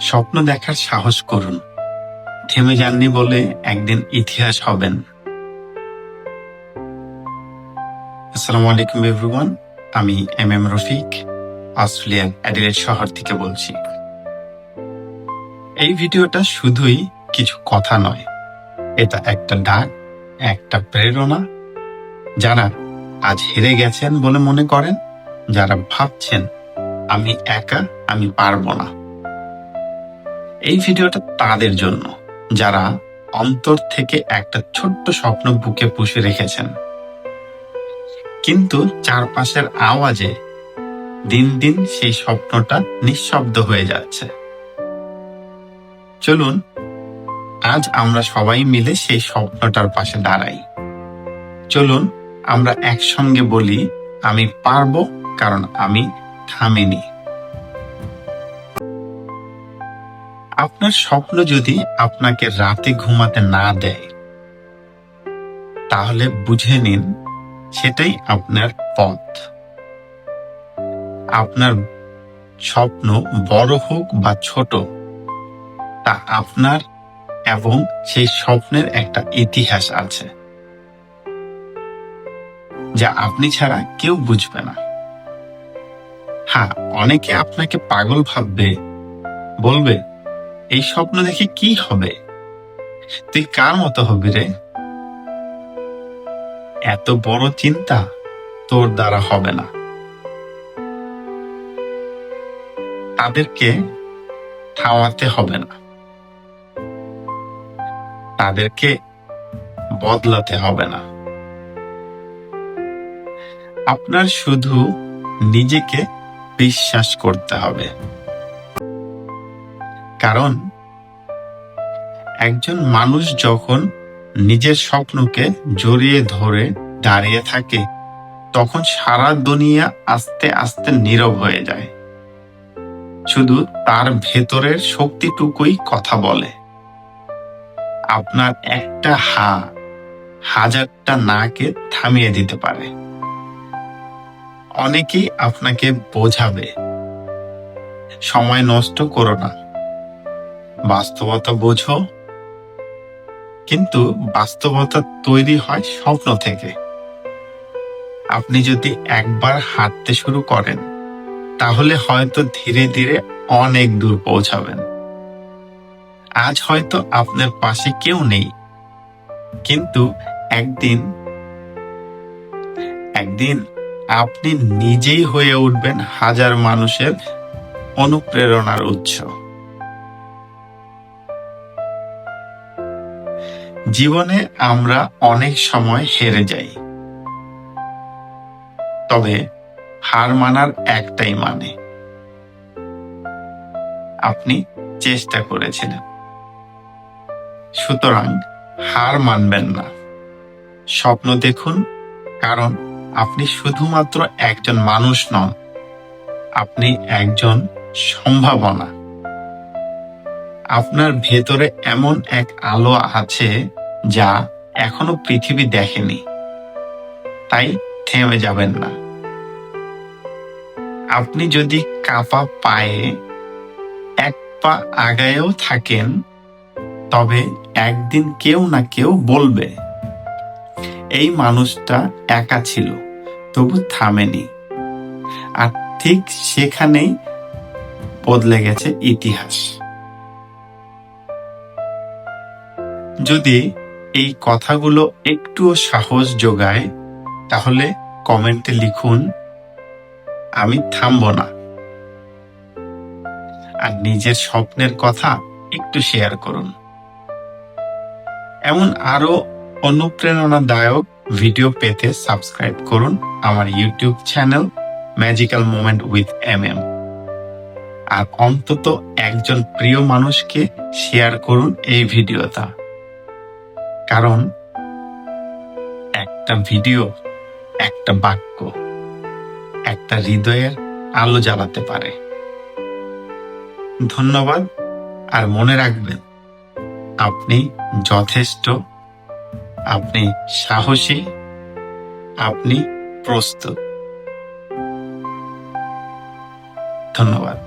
স্বপ্ন দেখার সাহস করুন। থেমে যাননি বলে একদিন ইতিহাস হবেন। আসসালামু আলাইকুম এভরিওয়ান আমি এম এম রফিক অস্ট্রেলিয়ার অ্যাডিলেড শহর থেকে বলছি। এই ভিডিওটা শুধুই কিছু কথা নয়, এটা একটা ডাক, একটা প্রেরণা। যারা আজ হেরে গেছেন বলে মনে করেন, যারা ভাবছেন, আমি একা, আমি পারব না। এই ভিডিওটা তাদের জন্য, যারা অন্তর থেকে একটা ছোট্ট স্বপ্ন বুকে পুষে রেখেছেন। কিন্তু চারপাশের আওয়াজে দিন দিন সেই স্বপ্নটা নিঃশব্দ হয়ে যাচ্ছে। চলুন, আজ আমরা সবাই মিলে সেই স্বপ্নটার পাশে দাঁড়াই। চলুন, আমরা একসঙ্গে বলি, আমি পারব কারণ আমি থামিনি। আপনার স্বপ্ন যদি আপনাকে রাতে ঘুমাতে না দেয়, তাহলে বুঝে নিন সেটাই আপনার পথ। আপনার স্বপ্ন বড় হোক বা ছোট, তা আপনার এবং সেই স্বপ্নের একটা ইতিহাস আছে, যা আপনি ছাড়া কেউ বুঝবে না। হ্যাঁ অনেকে আপনাকে পাগল ভাববে, বলবে এই স্বপ্ন দেখে কি হবে? তুই কার মতো হবি রে? এত বড় চিন্তা তোর দ্বারা হবে না। তাদেরকে থামাতে হবে না। তাদেরকে বদলাতে হবে না। আপনার শুধু নিজেকে বিশ্বাস করতে হবে। কারণ, একজন মানুষ যখন নিজের স্বপ্নকে জড়িয়ে ধরে দাঁড়িয়ে থাকে, তখন সারা দুনিয়া আস্তে আস্তে নীরব হয়ে যায়। শুধু তার ভেতরের শক্তিটুকুই কথা বলে। আপনার একটা হা, হাজারটা নাকে থামিয়ে দিতে পারে। অনেকেই আপনাকে বোঝাবে। সময় নষ্ট করো না। বাস্তবতা বোঝো। কিন্তু বাস্তবতা তৈরি হয় স্বপ্ন থেকে। আপনি যদি একবার হাঁটতে শুরু করেন, তাহলে হয়তো ধীরে ধীরে অনেক দূর পৌঁছাবেন। আজ হয়তো আপনার পাশে কেউ নেই। কিন্তু একদিন একদিন আপনি নিজেই হয়ে উঠবেন হাজার মানুষের অনুপ্রেরণার উৎস। জীবনে আমরা অনেক সময় হেরে যাই। তবে হার মানার একটাই মানে। আপনি চেষ্টা করেছিলেন। সুতরাং হার মানবেন না। স্বপ্ন দেখুন, কারণ আপনি শুধুমাত্র একজন মানুষ নন, আপনি একজন সম্ভাবনা। আপনার ভেতরে এমন এক আলো আছে যা এখনও পৃথিবী দেখেনি। তাই থেমে যাবেন না। আপনি যদি কাপা পায়ে এক পা আগায়ও থাকেন, তবে একদিন কেউ না কেউ বলবে, এই মানুষটা একা ছিল, তবু থামেনি। আর ঠিক সেখানেই বদলে গেছে ইতিহাস। যদি এই কথাগুলো একটুও সাহস যোগায়, তাহলে কমেন্টে লিখুন, আমি থামব না। আর নিজের স্বপ্নের কথা একটু শেয়ার করুন। এমন আরও অনুপ্রেরণাদায়ক ভিডিও পেতে সাবস্ক্রাইব করুন আমার YouTube channel magical moment with M M আর অন্তত একজন প্রিয় মানুষকে শেয়ার করুন এই ভিডিওটা কারণ একটা ভিডিও, একটা বাক্য, একটা হৃদয়ের আলো জ্বালাতে পারে। ধন্যবাদ, আর মনে রাখবেন, আপনি যথেষ্ট, আপনি সাহসী, আপনি প্রস্তুত। ধন্যবাদ।